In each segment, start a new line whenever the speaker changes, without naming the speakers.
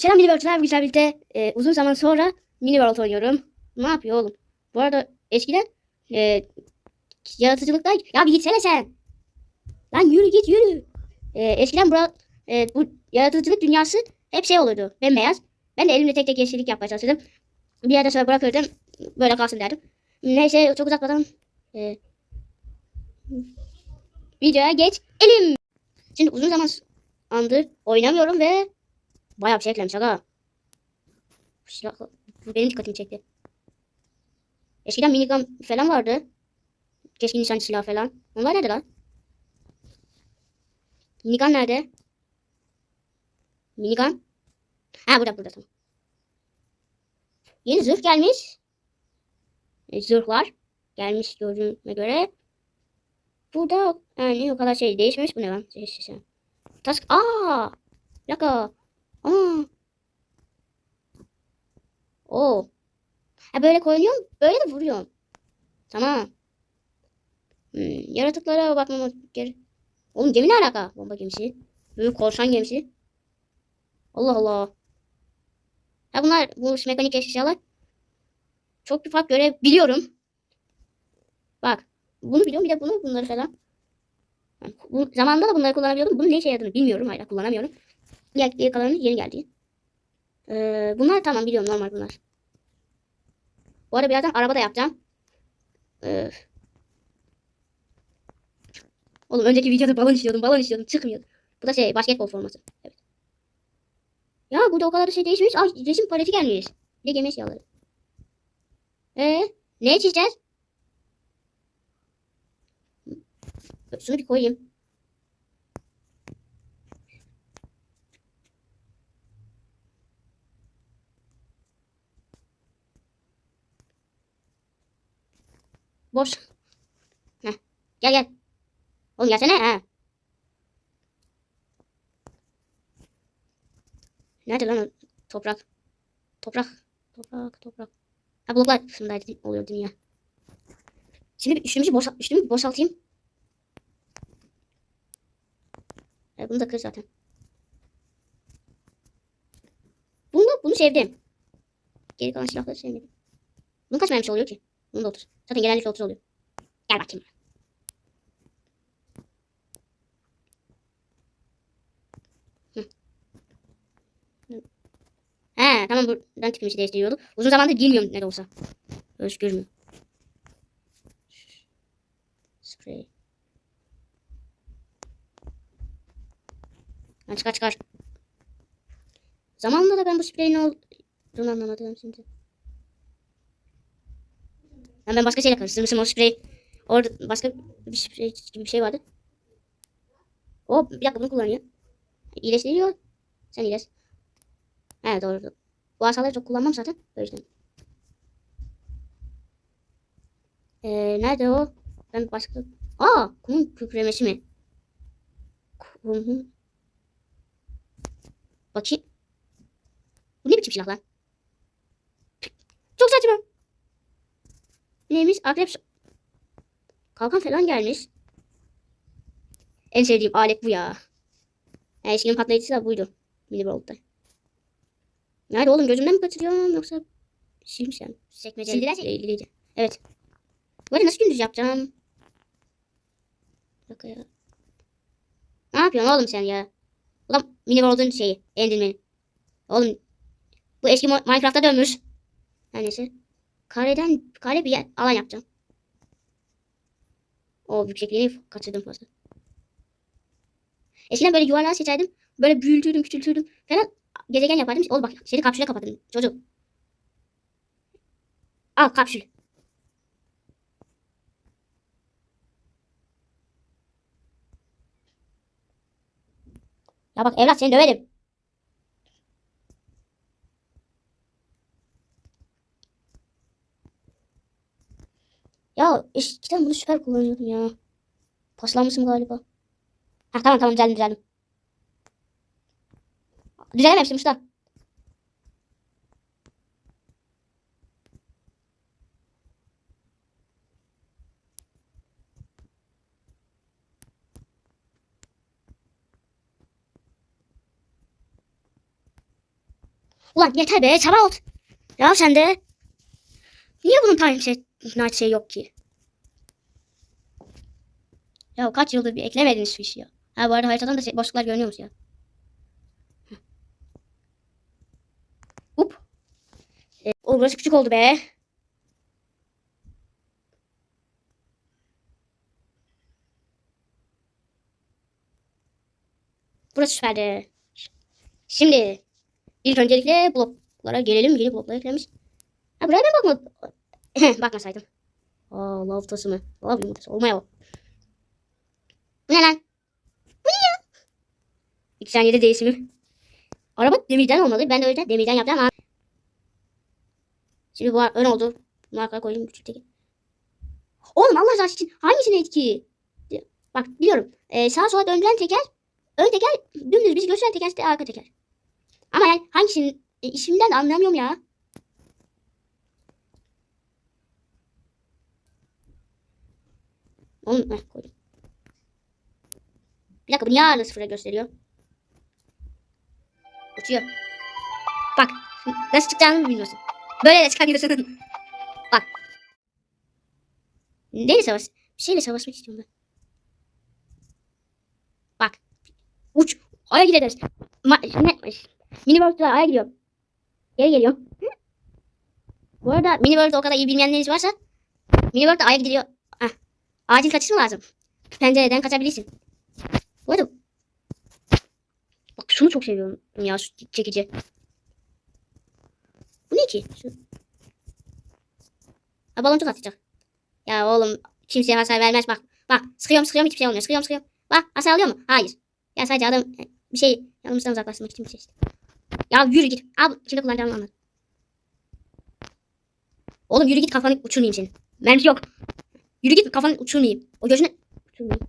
Selam mini world'lar güzel birlikte e, uzun zaman sonra mini world oynuyorum. Ne yapıyor oğlum? Bu arada eskiden e, yaratıcılıkta ya bir gitsene sen. Lan yürü git yürü. E, eskiden bura, e, bu yaratıcılık dünyası hep şey olurdu. Bembeyaz. Ben de elimle tek tek yeşillik yapmaya çalışırdım. Bir yerde sonra bırakırdım. Böyle kalsın derdim. Neyse çok uzatmadan e, videoya geç. Elim. Şimdi uzun zaman andır oynamıyorum ve bayağı bir şey eklemiş aga. Silah benim dikkatimi çekti. Eskiden minigun falan vardı. Keskin nişancı silah falan. Onlar nerede lan? Minigun nerede? Minigun. Ha burada burada tamam. Yeni zırh gelmiş. E, zırhlar gelmiş gördüğüme göre. Burada yani o kadar şey değişmemiş. Bu ne lan? Şey, şey, şey. Task. Aa! Dakika. Aa. Oo. Ha böyle koyuyorum, böyle de vuruyorum. Tamam. Hmm, yaratıklara bakmamız gerek. Oğlum gemi ne alaka? Bomba gemisi. Büyük korsan gemisi. Allah Allah. Ha bunlar bu mekanik eşyalar. Çok bir fark görebiliyorum. Bak. Bunu biliyorum bir de bunu bunları falan. Bu, zamanında da bunları kullanabiliyordum. Bunun ne işe yaradığını bilmiyorum. Hala kullanamıyorum. Kalanı yeni geldi. Ee, bunlar tamam biliyorum normal bunlar. Bu arada birazdan araba da yapacağım. Ee, oğlum önceki videoda balon istiyordum balon istiyordum çıkmıyordu. Bu da şey basketbol forması. Evet. Ya burada o kadar da şey değişmiş. Ay resim paleti gelmiş. Bir de gemi eşyaları. Ee, ne çizeceğiz? Şunu bir koyayım. Boş. Heh. Gel gel. Oğlum gelsene. Ha. Nerede lan o toprak? Toprak. Toprak, toprak. Ha bloklar kısmındaydı oluyor dünya. Şimdi üstümüzü boşalt, üstümü boşaltayım. E, bunu da kır zaten. Bunu, bunu sevdim. Geri kalan silahları sevmedim. Bunun kaç mermisi oluyor ki? Bunu da otur. Zaten genellikle otur oluyor. Gel bakayım. He tamam buradan tipimizi değiştiriyorduk. Uzun zamandır girmiyorum ne de olsa. Özgür mü? Sprey. Ha, çıkar çıkar. Zamanla da ben bu spreyin ne olduğunu anlamadım şimdi. Yani ben başka şeyle karıştırmışım o sprey. Orada başka bir sprey gibi bir şey vardı. O bir dakika bunu kullanıyor. İyileştiriyor. Sen iyileş. Evet doğru. Bu asaları çok kullanmam zaten. O yüzden. Ee, nerede o? Ben başka... Aa! Kum kükremesi mi? Kum... Bakayım. Bu ne biçim silah lan? Çok saçma. Neymiş? Akrep kalkan falan gelmiş. En sevdiğim alet bu ya. Yani eskinin patlayıcısı da buydu. Mini World'da. Nerede oğlum gözümden mi kaçırıyorum yoksa silmiş yani. Sekmece ile ilgiliydi. Evet. Arada nasıl gündüz yapacağım? Bak ya. Ne yapıyorsun oğlum sen ya? Ulan Mini World'un şeyi. Enderman'i. Oğlum bu eski Minecraft'a dönmüş. Her neyse. Kareden kare bir alan yapacağım. O yüksekliğini kaçırdım fazla. Eskiden böyle yuvarlağı seçerdim. Böyle büyütürdüm, küçültürdüm falan. Gezegen yapardım. Ol bak seni kapsüle kapattım çocuk. Al kapsül. Ya bak evlat seni döverim. Ya eskiden bunu süper kullanıyordum ya. Paslanmışım galiba. Ha tamam tamam düzeldim düzeldim. Düzelememiştim usta. Ulan yeter be sabah oldu. Ya sen de. Niye bunun time şey, night şey yok ki? Ya kaç yıldır bir eklemediniz şu işi ya. Ha bu arada haritadan da şey, boşluklar görünüyor musun ya? Up. E, o burası küçük oldu be. Burası süperdi. Şimdi ilk öncelikle bloklara gelelim. Yeni bloklar eklemiş. Ha buraya ben bakma. Bakmasaydım. Aa lav tası mı? Lav yumurtası. Olmaya bak. Bu ne lan? Bu ne ya? İki saniyede değişimi. Araba demirden olmalı. Ben de yüzden demirden yaptım ama. Şimdi bu ön oldu. Bunu arkaya koyayım. Küçük teki. Oğlum Allah rızası için hangisine etki? Bak biliyorum. Ee, sağa sola döndüren teker. Ön teker dümdüz bizi gösteren teker arka teker. Ama yani hangisinin e, isminden de anlamıyorum ya. Oğlum heh, koydum. Bir dakika bu niye ağırlığı sıfıra gösteriyor? Uçuyor. Bak nasıl çıkacağını bilmiyorsun. Böyle de çıkamıyorsun. Bak. Neyle savaş? Bir şeyle savaşmak istiyorum ben. Bak. Uç. Aya gideriz. Ma ne? Miniworld'da aya gidiyorum. Geri geliyorum. Bu arada Miniworld'da o kadar iyi bilmeyenleriniz varsa Miniworld'da aya gidiliyor. Acil kaçış mı lazım? Pencereden kaçabilirsin. Bu arada Bak şunu çok seviyorum ya çekici. Bu ne ki? Şu... Ha baloncuk atacak. Ya oğlum kimseye hasar vermez bak. Bak sıkıyorum sıkıyorum hiçbir şey olmuyor. Sıkıyorum sıkıyorum. Bak hasar alıyor mu? Hayır. Ya sadece adam e, bir şey yanımızdan uzaklaştırmak için bir şey işte. Ya yürü git. Al kimde kullanacağımı anladım. Oğlum yürü git kafanı uçurmayayım senin. Mermisi yok. Yürü git kafanı uçurmayayım. O gözünü uçurmayayım.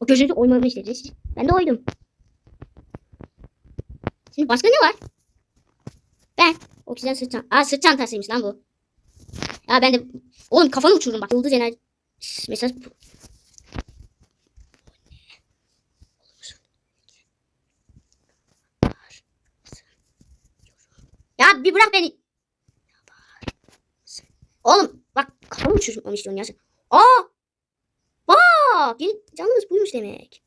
O gözünüzü oymamı istediniz. Ben de oydum. Şimdi başka ne var? Ben. Oksijen sırt çantası. Aa sırt çantasıymış lan bu. Ya ben de... Oğlum kafanı uçururum bak. Yıldız enerji... Mesaj... Ya bir bırak beni. Oğlum bak kafamı uçurmamı istiyorsun ya sen. Aa! Bak benim canımız buymuş demek.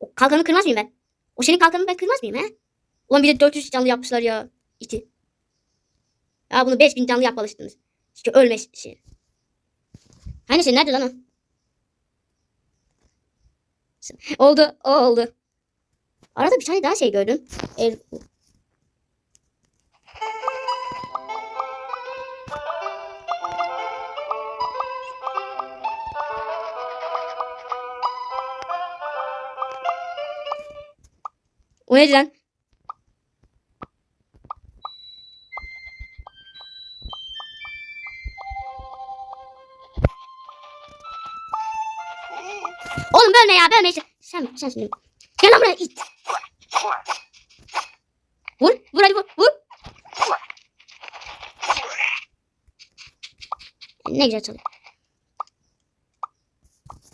O kalkanı kırmaz mıyım ben? O senin kalkanını ben kırmaz mıyım he? Ulan bir de 400 canlı yapmışlar ya. İti. Ya bunu 5000 canlı yapmalısınız. İşte ölmesi. Hani sen nerede lan o? Oldu. O oldu. Arada bir tane daha şey gördüm. El... O neydi lan? Oğlum bölme ya bölme işte. Sen sen şimdi. Gel lan buraya it. Vur vur hadi vur vur. Ne güzel çalıyor.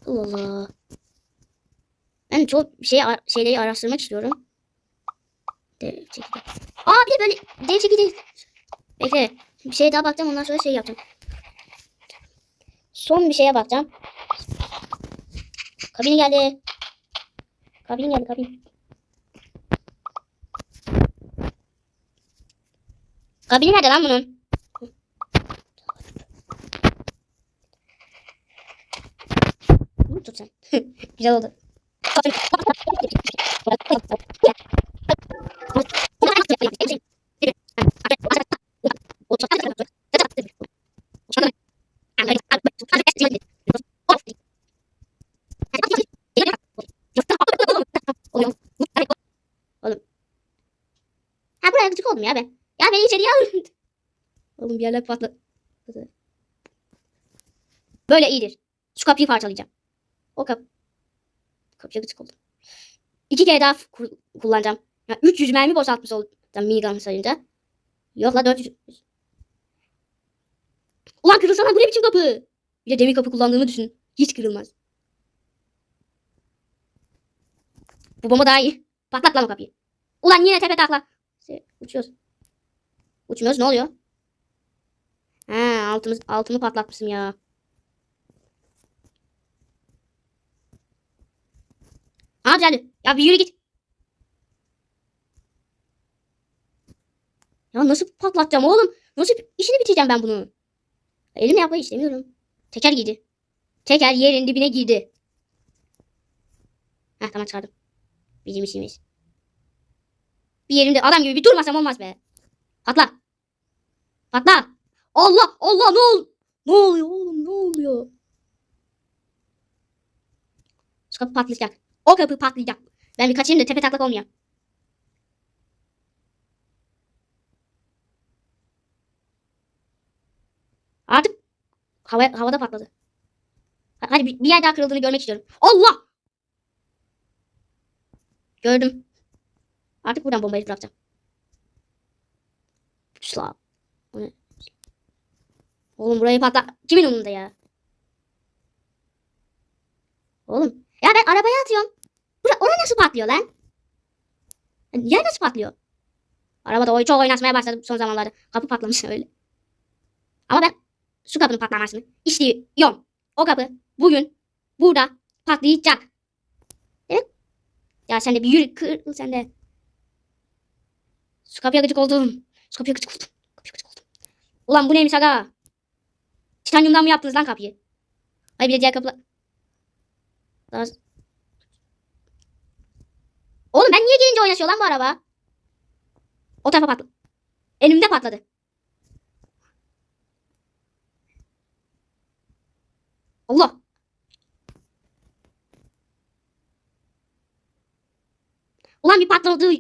Allah Allah. Ben çok şey şeyleri araştırmak istiyorum. Bir böyle dev çekirdeği. Bekle. Bir şeye daha bakacağım ondan sonra şey yapacağım. Son bir şeye bakacağım. Kabin geldi. Kabin geldi kabin. Kabini nerede lan bunun? Bunu tut sen. Güzel oldu. Oğlum. Ha buraya gıcık oldum ya ben. Ya beni içeriye alın. Oğlum bir yerler patladı. Böyle iyidir. Şu kapıyı parçalayacağım. O kap. Kapıya gıcık oldum. İki kere daha ku- kullanacağım. Ya 300 mermi boşaltmış olacağım minigun sayınca. Yok la 400. Ulan kırılsana bu ne biçim kapı? Bir de demir kapı kullandığımı düşün. Hiç kırılmaz. Bu bomba daha iyi. Patlat lan o kapıyı. Ulan yine tepe takla. İşte uçuyoruz. Uçmuyoruz ne oluyor? Ha altımız altını patlatmışım ya. Aa düzeldi. Ya bir yürü git. Ya nasıl patlatacağım oğlum? Nasıl işini bitireceğim ben bunu? Elimle yapmayı istemiyorum. Teker girdi. Teker yerin dibine girdi. Heh tamam çıkardım. Bizim işimiz. Bir yerimde adam gibi bir durmasam olmaz be. Patla. Patla. Allah Allah ne ol? Ne oluyor oğlum ne oluyor? Şu kapı patlayacak. O kapı patlayacak. Ben bir kaçayım da tepe taklak olmayayım. Artık hava, havada patladı. Ha- Hadi bir, yer daha kırıldığını görmek istiyorum. Allah! Gördüm. Artık buradan bombayı bırakacağım. Ne? Oğlum burayı patla. Kimin umurunda ya? Oğlum. Ya ben arabaya atıyorum. Bura, ona nasıl patlıyor lan? Yer nasıl patlıyor? Arabada oy çok oynatmaya başladı son zamanlarda. Kapı patlamış öyle. Ama ben şu kapının patlamasını istiyorum. O kapı bugün burada patlayacak. Evet. Ya sen de bir yürü kır sen de. Şu kapıya gıcık oldum. Şu kapıya gıcık oldum. Kapıya gıcık oldum. Ulan bu neymiş aga? Titanyumdan mı yaptınız lan kapıyı? Ay bir de diğer kapılar. Daha... Oğlum ben niye gelince oynaşıyor lan bu araba? O tarafa patladı. Elimde patladı. Allah. Ulan bir patladı.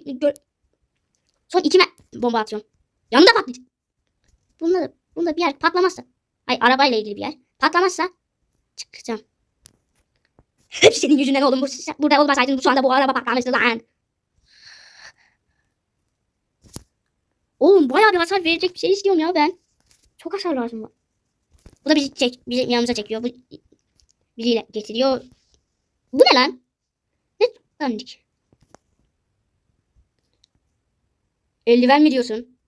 Son iki me- bomba atıyorum. Yanında patlayacak. Bunda, bunda bir yer patlamazsa. Ay arabayla ilgili bir yer. Patlamazsa çıkacağım. Hep senin yüzünden oğlum. Bu, burada olmasaydın bu şu anda bu araba patlamıştı lan. Oğlum bayağı bir hasar verecek bir şey istiyorum ya ben. Çok hasar lazım. bana. Bu da bizi, çek, bizi yanımıza çekiyor. Bu biriyle getiriyor. Bu ne lan? Ne dandik? Eldiven mi diyorsun?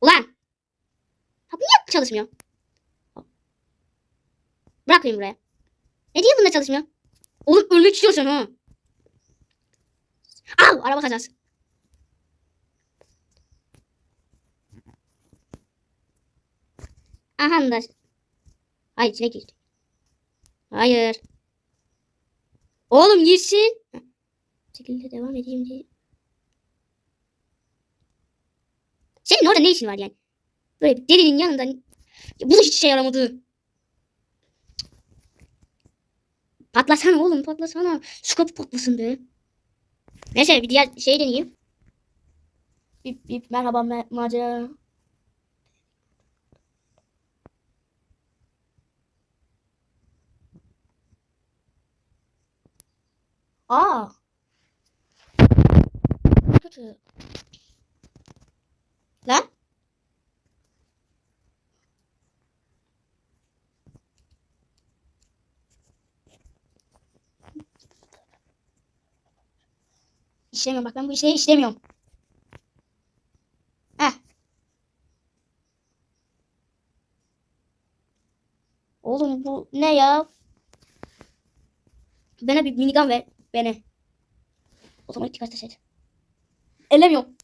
Ulan! Ha bu niye çalışmıyor? Bırakayım buraya. Ne diye bunda çalışmıyor? Oğlum ölmek istiyorsun ha. Au! Araba kazası. Aha da. Hayır içine girdi. Hayır. Oğlum girsin. Bu devam edeyim diye. Senin orada ne işin var yani? Böyle delinin yanında. Ya bu da hiç işe yaramadı. Patlasana oğlum patlasana. Şu kapı patlasın be. Neyse bir diğer şey deneyeyim. Bip bip merhaba ma- macera. Aa. Lan? İşlemiyorum bak ben bu işleri işlemiyorum. Heh. Oğlum bu ne ya? Bana bir minigun ver. Bana. Otomatik ateş et. Ellemiyorum.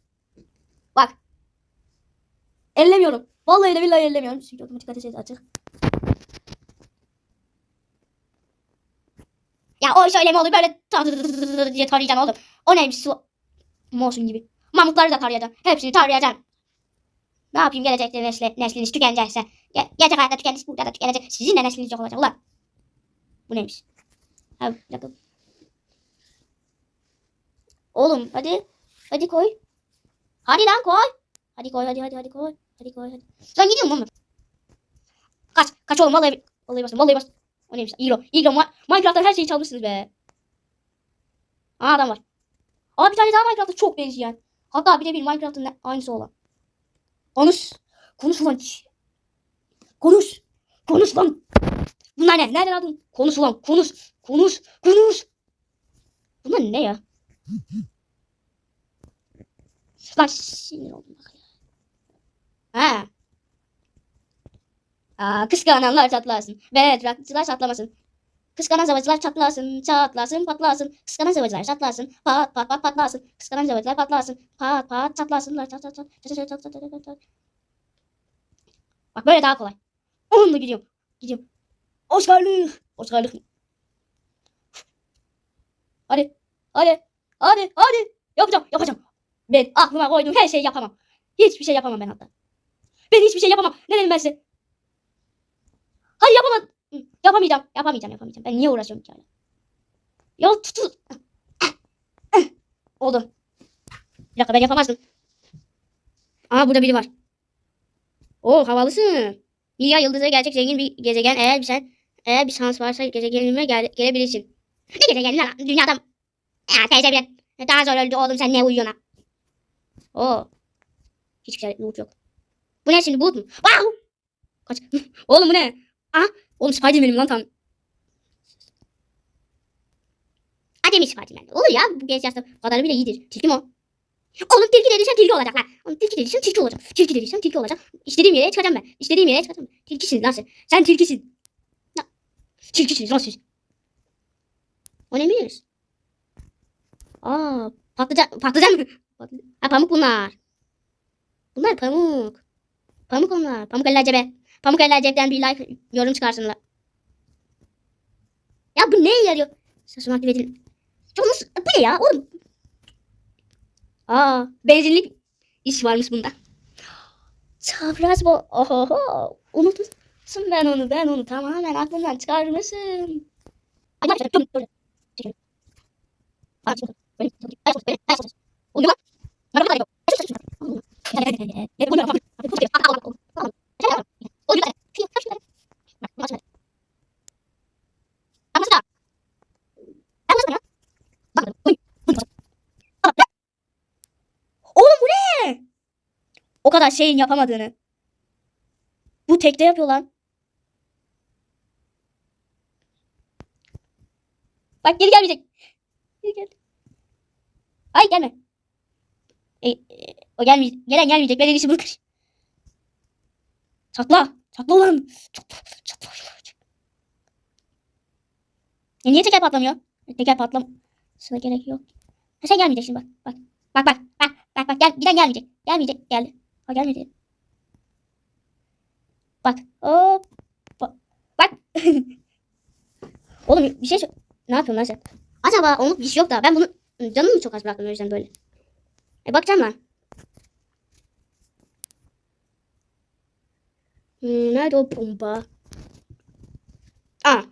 Bak. Ellemiyorum. Vallahi de billahi ellemiyorum. Çünkü otomatik ateş et açık. Ya o şöyle mi olur böyle diye tarayacaksın oğlum. O neymiş su mosun gibi. Mamutları da tarayacaksın. Hepsini tarayacaksın. Ne yapayım gelecekte nesli, nesliniz tükenecekse. Ge gelecek hayatta tükenecek burada da tükenecek. Sizin de nesliniz yok olacak ulan. Bu neymiş? Ha, bir dakika. Oğlum hadi. Hadi koy. Hadi lan koy. Hadi koy hadi hadi hadi koy. Hadi koy hadi. Lan gidiyorum oğlum. Kaç. Kaç oğlum vallahi. Vallahi bastım vallahi bastım. O neymiş? İglo. İglo. Ma Minecraft'ta her şeyi çalmışsınız be. Aa adam var. Aa bir tane daha Minecraft'ta çok benzeyen. Hatta birebir Minecraft'ın ne- aynısı olan. Konuş. Konuş ulan. Konuş. Konuş lan. Bunlar ne? Nereden aldın? Konuş ulan. Konuş. Konuş. Konuş. Bunlar ne ya? Lan sinir oldum bak ya. Ha. Aa, kıskananlar çatlasın. Ve rakçılar çatlamasın. Kıskanan zavacılar çatlasın, çatlasın, patlasın. Kıskanan zavacılar çatlasın, pat pat pat patlasın. Kıskanan zavacılar patlasın, pat pat çatlasınlar. Çat çat çat çat çat çat çat çat çat çat. Bak böyle daha kolay. Onunla gidiyorum. Gidiyorum. Oscar'lık. Oscar'lık. Hadi. Hadi. Hadi. Hadi. Yapacağım. Yapacağım. Ben aklıma koyduğum her şeyi yapamam. Hiçbir şey yapamam ben hatta. Ben hiçbir şey yapamam. Ne dedim ben size? Hadi yapamam. Yapamayacağım. Yapamayacağım. Yapamayacağım. Ben niye uğraşıyorum ki? Ya tutu. Oldu. Bir dakika ben yapamazdım. Aa burada biri var. Oo havalısın. Dünya yıldızı gerçek zengin bir gezegen. Eğer sen eğer bir şans varsa gezegenime gel, gelebilirsin. Ne gezegeni lan? Dünyadan. Ya teyze bile. Daha zor öldü oğlum sen ne uyuyorsun ha? Oo. Hiçbir şey loot yok. Bu ne şimdi bulut mu? Wow! Kaç. oğlum bu ne? Ah. Oğlum Spiderman'im lan tam. Acemi Spiderman. Olur ya bu genç yaşta kadarı bile iyidir. Tilki mi o? Oğlum tilki dediysem tilki olacak lan. Oğlum tilki dediysem tilki olacak. Tilki dediysem tilki olacak. İstediğim yere çıkacağım ben. İstediğim yere çıkacağım. Tilkisin lan sen. Sen tilkisin. Ya. Tilkisin lan siz. O ne biliyoruz? Aa, patlıcan, patlıcan mı? Ha pamuk bunlar. Bunlar pamuk. Pamuk onlar. Pamuk eller cebe. Pamuk eller cepten bir like yorum çıkarsınlar. Ya bu neye yarıyor? Sesimi aktif edin. Ya nasıl? Bu ne ya oğlum? Aa, benzinlik iş varmış bunda. Çapraz bu. Oho. Unutmuşsun ben onu. Ben onu tamamen aklımdan çıkarmışım. Ay, o kadar şeyin yapamadığını. Bu tekte yapıyor lan. Bak geri gelmeyecek. Geri geldi. Ay gelme. E, e, o gelmeyecek. Gelen gelmeyecek. Ben en iyisi bunu kır. Çatla. Çatla ulan. Çatla. Çatla. E niye teker patlamıyor? E, Teker patlamasına gerek yok. Ha, sen gelmeyeceksin bak. Bak. Bak bak. Bak. Bak bak. Gel. Giden gelmeyecek. Gelmeyecek. Geldi. Ha gelmedi. Bak. Hop. Bak. Oğlum bir şey Ne yapıyorsun lan sen? Acaba onluk bir şey yok da ben bunu canımı mı çok az bıraktım o yüzden böyle. E bakacağım lan. Hmm, nerede o pompa? Aa.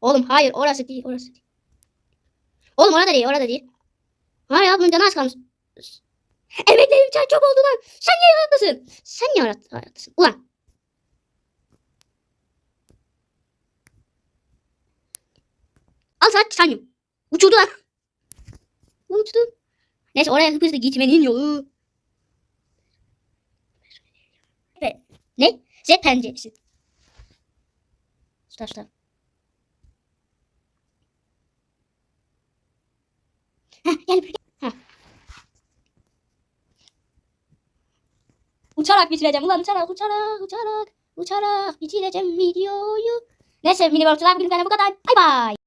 Oğlum hayır orası değil orası değil. Oğlum orada değil orada değil. Hayır ya bunun canı az kalmış. Emeklerim çay çok oldu lan. Sen niye hayattasın? Sen niye hayattasın? Ulan. Al sana titanyum. Uçurdu lan. Neyse oraya hızlı gitmenin yolu. Evet. Ne? Z penceresi. Tutar tutar. Heh, gel. Uçarak bitireceğim ulan uçarak uçarak uçarak uçarak bitireceğim videoyu. Neyse mini balıkçılar bugün bu kadar. Bay bay.